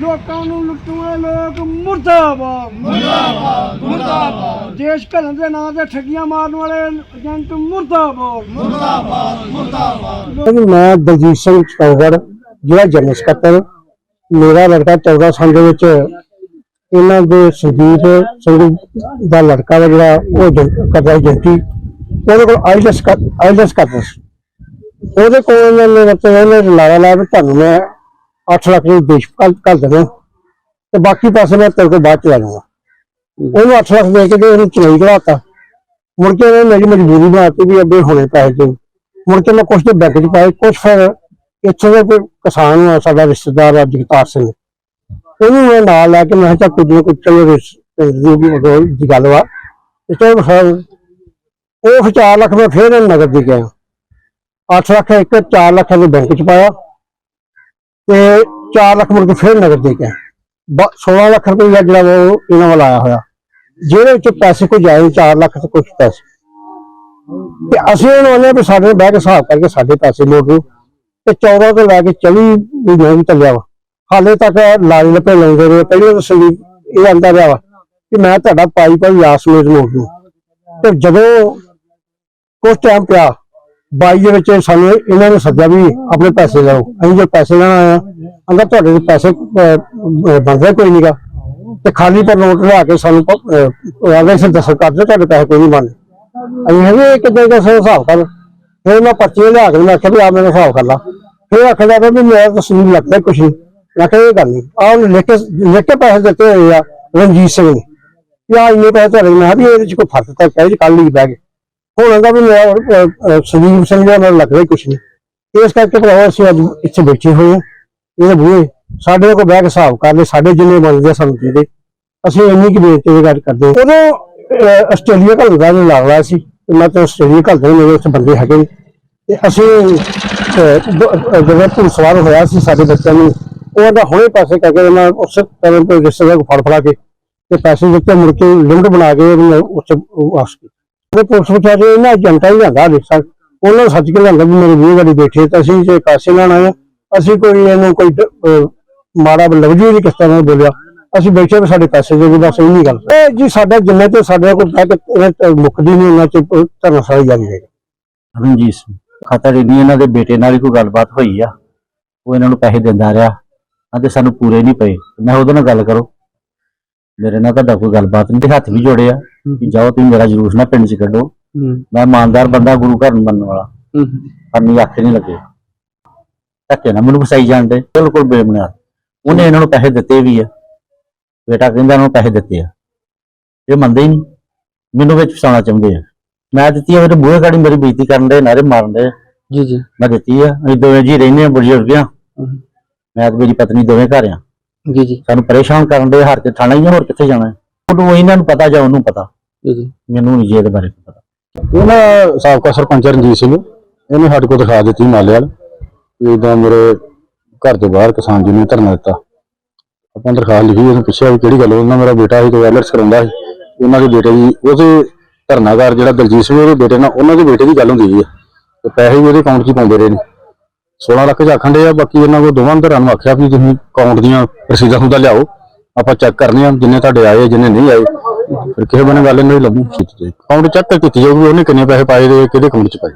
ਲੋਕਾਂ ਨੂੰ ਵਾਲੇ ਲੋਕ ਮੁਰਦਾਬਾਦ। ਮੁਰਦਾਬਾਦ ਮੁਰਦਾਬਾਦ। ਦੇਸ਼ ਘਲਣ ਦੇ ਨਾਂ ਤੇ ਠੱਗੀਆਂ ਮਾਰਨ ਵਾਲੇ ਏਜੰਟ ਮੁਰਦਾਬਾਦ। ਮੈਂ ਦਲਜੀਤ ਸਿੰਘ ਚੌਗੜ ਜਿਹੜਾ ਜਨਰਲ ਸਕੱਤਰ। ਮੇਰਾ ਲੜਕਾ 14 ਸਾਲ ਦੇ ਵਿੱਚ ਇਹਨਾਂ ਦੇ ਸੰਦੀਪ ਸਿੰਘ ਦਾ ਲੜਕਾ ਵਾ ਜਿਹੜਾ ਉਹ ਕਰਦਾ ਏਜੰਟੀ ਉਹਦੇ ਕੋਲ ਆਈਲੈਸ ਆਈਲੈਸ ਕਰਦਾ ਸੀ। ਉਹਦੇ ਕੋਲ ਇਹਨਾਂ ਨੇ ਮਤਲਬ ਇਹਨੇ ਲਾਰਾ ਲਾਇਆ ਵੀ ਤੁਹਾਨੂੰ ਮੈਂ 8 ਲੱਖ ਨੂੰ ਦੇਸ਼ ਕੱਲ ਕੱਲ ਦੇਣਾ ਤੇ ਬਾਕੀ ਪੈਸੇ ਮੈਂ ਤੇਰੇ ਕੋਲ ਬਾਅਦ ਚ ਲੈ ਜਾਊਂਗਾ ਉਹਨੂੰ 8 ਲੱਖ ਦੇ ਕੇ ਤੇ ਉਹਨੂੰ ਚਲਾਈ ਕਰਾਤਾ ਮੁੜ ਕੇ ਉਹਨੇ ਮੇਰੀ ਮਜਬੂਰੀ ਬਣਾਤੀ ਵੀ ਅੱਗੇ ਹੋਣੇ ਪੈਸੇ ਦੇ ਮੁੜ ਕੇ ਮੈਂ ਕੁਛ ਦੇ ਬੈਂਕ ਚ ਪਾਏ, ਕੁਛ ਫਿਰ ਇੱਥੇ ਦੇ ਕੋਈ ਕਿਸਾਨ ਆ, ਸਾਡਾ ਰਿਸ਼ਤੇਦਾਰ ਆ, ਜਗਤਾਰ ਸਿੰਘ। ਉਹਨੂੰ ਮੈਂ ਨਾਲ ਲੈ ਕੇ ਮੈਂ ਕਿਹਾ ਚੱਲ ਕੁਝ ਨਾ ਕੁਝ ਚਲੋ ਰਿਸ਼- ਪਿੰਡ ਦੀ ਵੀ ਮਗਰੋਂ ਦੀ ਗੱਲ ਵਾ। ਤੇ ਚਲੋ ਫਿਰ ਉਹ ਫਿਰ 4 ਲੱਖ ਮੈਂ ਫੇਰ ਇਹਨੂੰ ਨਗਦ ਦੇ ਗਿਆ 8 ਲੱਖ ਇੱਕ 4 ਲੱਖ ਦੇ ਬੈਂਕ ਚ ਪਾਇਆ। ਤੇ 4 ਲੱਖ ਮੁੜ ਕੇ ਫੇਰ ਨਗਦ ਦੇ ਗਿਆ 16 ਲੱਖ ਰੁਪਏ ਜਿਹੜਾ ਉਹ ਇਹਨਾਂ ਵੱਲ ਆਇਆ ਹੋਇਆ। ਜਿਹਦੇ ਵਿੱਚ ਪੈਸੇ ਕੋਈ ਜਾਏ 4 ਲੱਖ ਤੇ ਕੁਝ ਪੈਸੇ। ਤੇ ਅਸੀਂ ਉਹਨਾਂ ਆਨੇ ਵੀ ਸਾਡੇ ਨਾਲ ਬਹਿ ਕੇ ਹਿਸਾਬ ਕਰਕੇ ਸਾਡੇ ਪੈਸੇ ਮੋੜ ਲਓ ਤੇ 14 ਤੋਂ ਲੈ ਕੇ 40 ਮਹੀਨੇ ਵੀ ਚੱਲਿਆ ਵਾ। ਹਾਲੇ ਤੱਕ ਲਾਜ ਲਪੇ ਲਾਉਂਦੇ ਰਹੇ ਪਹਿਲੇ ਤਾਂ ਸੰਦੀਪ ਇਹ ਆਂਦਾ ਰਿਹਾ ਵਾ ਕਿ ਮੈਂ ਤੁਹਾਡਾ ਪਾਈ ਪਾਈ ਆਸ ਮੇਟ ਮੋੜ ਲੂ ਤੇ ਜਦੋਂ ਕੁਝ ਟਾਈਮ ਪਿਆ ਬਾਈ ਦੇ ਵਿੱਚ ਸਾਨੂੰ ਇਹਨਾਂ ਨੇ ਸੱਦਿਆ ਵੀ ਆਪਣੇ ਪੈਸੇ ਲਓ। ਅਸੀਂ ਜੋ ਪੈਸੇ ਲੈਣ ਆਏ ਆ ਅੰਦਰ ਤੁਹਾਡੇ ਦੇ ਪੈਸੇ ਬਣਦੇ ਕੋਈ ਨਹੀਂਗਾ ਤੇ ਖਾਲੀ ਪਰ ਨੋਟ ਲਾ ਕੇ ਸਾਨੂੰ ਆਗੇ ਸੇ ਦੱਸ ਕਰ ਤੁਹਾਡੇ ਪੈਸੇ ਕੋਈ ਨਹੀਂ ਬਣਦੇ। ਅਸੀਂ ਹੈਗੇ ਕਿੱਦਾਂ ਦਾ ਸਹੀ ਹਿਸਾਬ ਕਰ। ਫਿਰ ਮੈਂ ਪਰਚੀ ਲਿਆ ਕੇ, ਮੈਂ ਆਖਿਆ ਵੀ ਆ ਮੈਨੂੰ ਹਿਸਾਬ ਕਰ ਲਾ। ਫਿਰ ਆਖਿਆ ਵੀ ਮੇਰਾ ਤਾਂ ਲੱਗਦਾ ਕੁਛ ਨਹੀਂ ਮੈਂ ਕਿਹਾ ਇਹ ਗੱਲ ਨਹੀਂ ਆਹ ਉਹਨੇ ਲਿਖ ਕੇ ਲਿਖ ਕੇ ਪੈਸੇ ਦਿੱਤੇ ਹੋਏ ਆ ਰਣਜੀਤ ਸਿੰਘ ਨੇ। ਵੀ ਆ ਇੰਨੇ ਪੈਸੇ ਤੁਹਾਡੇ ਮੈਂ ਵੀ ਇਹਦੇ ਚ ਕੋਈ ਫ਼ਰਕ ਤਾਂ ਕਹਿ ਜੀ ਕੱਲ ਹੀ ਬਹਿ ਗਏ। ਹੁਣ ਆਂਦਾ ਵੀ ਮੈਂ ਅਹ, ਅਹ, ਸੰਦੀਪ ਸਿੰਘ ਦਾ ਮੈਨੂੰ ਲੱਗਦਾ ਹੀ ਕੁਛ ਨਹੀਂ। ਇਸ ਕਰਕੇ ਭਰਾਵਾ ਅਸੀਂ ਅੱਜ ਇੱਥੇ ਬੈਠੇ ਹੋਏ ਆ ਇਹਦੇ ਬੂਹੇ ਸਾਡੇ ਕੋਲ ਬਹਿ ਕੇ ਹਿਸਾਬ ਕਰ ਲੈ ਸਾਡੇ ਜਿੰਨੇ ਬਣਦੇ ਆ ਸਾਨੂੰ ਦੇ ਦੇ। ਅਸੀਂ ਇੰਨੀ ਕੀ ਬੇਇੱਜ਼ਤੀ ਦੀ ਗੱਲ ਕਰਦੇ ਹਾਂ। ਉਦੋਂ ਅਹ, ਆਸਟ੍ਰੇਲੀਆ ਘੱਲ ਦਾ ਨਹੀਂ ਲੱਗ ਸੀ। ਤੇ ਮੈਂ ਤਾਂ ਆਸਟ੍ਰੇਲੀਆ ਘੱਲ ਦੇ ਮੇਰੇ ਉੱਥੇ ਬੰਦੇ ਹੈਗੇ ਨੇ। ਤੇ ਅਸੀਂ ਅਹ, ਬ- ਅਹ, ਜਦੋਂ ਭੂ ਸਵਾਰ ਹੋਇਆ ਸੀ ਸਾਡੇ ਬੱਚਿਆਂ ਨੂੰ ਉਹ ਦਾ ਹੁਣੇ ਪੈਸੇ ਕਰਕੇ ਮੈਂ ਉਸ ਤਰ੍ਹਾਂ ਤੋਂ ਰਿਸ਼ਤੇਦਾਰ ਕੋਲ ਫੜ ਫੜਾ ਕੇ ਤੇ ਪੈਸੇ ਦਿੱਤੇ ਮੁੜ ਕੇ ਲਿਮਟ ਬਣਾ ਕੇ ਉਹਨੂੰ ਉਸ ਵਾਪਸ ਕੀਤੀ। ਉਹ ਪੁਲਿਸ ਵਿਚਾਰੇ ਇਹਨਾਂ ਏਜੰਟਾਂ ਹੀ ਲਿਆਂਦਾ ਲਿਖਾ ਉਹਨਾਂ ਸੱਚ ਕੇ ਲਿਆਂਦਾ ਵੀ ਮੇਰੇ ਵੀਹ ਵਾਰੀ ਬੈਠੇ ਤੇ ਅਸੀਂ ਜੇ ਪੈਸੇ ਲੈਣ ਆਏ ਹਾਂ, ਅਸੀਂ ਕੋਈ ਇਹਨੂੰ ਕੋਈ ਡ- ਅਹ, ਮਾੜਾ ਲਫ਼ਜ਼ ਨਹੀਂ ਕਿਸ ਤਰ੍ਹਾਂ ਬੋਲਿਆ ਅਸੀਂ ਬੈਠੇ ਵੀ ਸਾਡੇ ਪੈਸੇ ਦੇ ਦਿਓ, ਬਸ ਇੰਨੀ ਗੱਲ। ਇਹ ਜੀ ਸਾਡਾ ਜਿੰਨੇ ਤੇ ਸਾਡੇ ਕੋਲ ਤੱਕ ਇਹ ਤਾਂ ਮੁੱਕਦੀ ਨਹੀਂ ਉਹਨਾਂ ਚ ਧਰਮਸ਼ਾਲਾ ਜਾਰੀ ਹੈ ਰਣਜੀਤ ਸਿੰਘ ਖਾਤਾ ਨਹੀਂ ਇਹਨਾਂ ਦੇ ਬੇਟੇ ਨਾਲ ਹੀ ਕੋਈ ਗੱਲਬਾਤ ਹੋਈ ਆ? ਉਹ ਇਹਨਾਂ ਨੂੰ ਪੈਸੇ ਦਿੰਦਾ ਰਿਹਾ ਅਤੇ ਸਾਨੂੰ ਪੂਰੇ ਨਹੀਂ ਪਏ। ਮੈਂ ਉਹਦੇ ਨਾਲ ਗੱਲ ਕਰੋ। ਮੇਰੇ ਨਾਲ ਤੁਹਾਡਾ ਕੋਈ ਗੱਲਬਾਤ ਨਹੀਂ ਤੇ ਹੱਥ ਵੀ ਜੋੜੇ ਆ। ਕਿ ਜਾਓ ਤੁਸੀਂ ਮੇਰਾ ਜਲੂਸ ਨਾ ਪਿੰਡ 'ਚ ਕੱਢੋ। ਮੈਂ ਇਮਾਨਦਾਰ ਬੰਦਾ ਗੁਰੂ ਘਰ ਨੂੰ ਮੰਨਣ ਵਾਲਾ। ਪਰ ਨਹੀਂ ਆਖੇ ਨਹੀਂ ਲੱਗੇ। ਧੱਕੇ ਨਾ ਮੈਨੂੰ ਫਸਾਈ ਜਾਂਦੇ ਬਿਲਕੁਲ ਬੇਬੁਨਿਆਦ ਉਹਨੇ ਇਹਨਾਂ ਨੂੰ ਪੈਸੇ ਦਿੱਤੇ ਵੀ ਆ। ਬੇਟਾ ਕਹਿੰਦਾ ਇਹਨਾਂ ਨੂੰ ਪੈਸੇ ਦਿੱਤੇ ਆ। ਇਹ ਮੰਨਦੇ ਹੀ ਨਹੀਂ। ਮੈਨੂੰ ਵਿੱਚ ਫਸਾਉਣਾ ਚਾਹੁੰਦੇ ਆ। ਮੈਂ ਦਿੱਤੀ ਆ ਮੇਰੇ ਬੂਹੇ ਗਾੜੀ ਮੇਰੀ ਬੇਇੱਜ਼ਤੀ ਕਰਨ ਦੇ ਨਾਰੇ ਮਾਰਨ ਦੇ। ਜੀ ਜੀ। ਮੈਂ ਦਿੱਤੀ ਆ। ਅਸੀਂ ਦੋਵੇਂ ਜੀ ਰਹਿੰਦੇ ਆ ਬਜ਼ੁਰਗ ਮੈਂ ਤੇ ਮੇਰੀ ਪਤਨੀ ਦੋਵੇਂ ਘਰ ਆ। ਜੀ ਜੀ। ਸਾਨੂੰ ਪਰੇਸ਼ਾਨ ਕਰਨ ਦੇ ਹਰ ਕੇ ਥਾਣਾ ਹੀ ਆ, ਹੋਰ ਕਿੱਥੇ ਜਾਣਾ ਹੈ? ਉਹਨੂੰ ਇਹਨਾਂ ਨੂੰ ਪਤਾ ਜਾਂ ਉਹਨੂੰ ਪਤਾ? ਜੀ ਜੀ। ਮੈਨੂੰ ਨਹੀਂ ਜੀ ਇਹਦੇ ਬਾਰੇ ਪਤਾ। ਉਹਨਾਂ ਸਾਬਕਾ ਸਰਪੰਚ ਰਣਜੀਤ ਸਿੰਘ ਇਹਨੇ ਸਾਡੇ ਕੋਲ ਦਿਖਾ ਦਿੱਤੀ ਨਾਲੇ ਵਾਲ ਇਦਾਂ ਮੇਰੇ ਘਰ ਦੇ ਬਾਹਰ ਕਿਸਾਨ ਜੀ ਨੇ ਧਰਨਾ ਦਿੱਤਾ। ਆਪਾਂ ਦਰਖਾਸਤ ਲਿਖੀ ਉਹਨੂੰ ਪੁੱਛਿਆ ਵੀ ਕਿਹੜੀ ਗੱਲ ਉਹਨਾਂ ਮੇਰਾ ਬੇਟਾ ਸੀ ਤੇ ਵੈਲਰਸ ਕਰਾਉਂਦਾ ਸੀ। ਉਹਨਾਂ ਦੇ ਬੇਟੇ ਦੀ ਉਹਦੇ ਧਰਨਾਕਾਰ ਜਿਹੜਾ ਦਲਜੀਤ ਸਿੰਘ ਉਹਦੇ ਬੇਟੇ ਨਾਲ ਉਹਨਾਂ ਦੇ ਬੇਟੇ ਦੀ ਗੱਲ ਹੁੰਦੀ ਹੈ ਤੇ ਪੈਸੇ ਵੀ ਉਹਦੇ ਅਕਾਊਂਟ 'ਚ ਹੀ ਪਾਉਂਦੇ ਰਹੇ ਨੇ। 16 ਲੱਖ ਚ ਆਖਣ ਦੇ ਆ, ਬਾਕੀ ਇਹਨਾਂ ਕੋਲ ਦੋਵਾਂ ਧਿਰਾਂ ਨੂੰ ਆਖਿਆ ਵੀ ਤੁਸੀਂ ਅਕਾਊਂਟ ਦੀਆਂ ਰਸੀਦਾਂ ਹੁੰਦਾ ਲਿਆਓ, ਆਪਾਂ ਚੈੱਕ ਕਰਨੇ ਆ ਜਿੰਨੇ ਤੁਹਾਡੇ ਆਏ, ਜਿੰਨੇ ਨਹੀਂ ਆਏ। ਫਿਰ ਕਿਸੇ ਬਣੇ ਗੱਲ ਇਹਨਾਂ ਲੱਭੂ। ਅਕਾਊਂਟ ਚੈੱਕ ਕੀਤੀ ਜਾਊਗੀ, ਉਹਨੇ ਕਿੰਨੇ ਪੈਸੇ ਪਾਏ ਦੇ ਕਿਹਦੇ ਅਕਾਊਂਟ 'ਚ ਪਾਏ।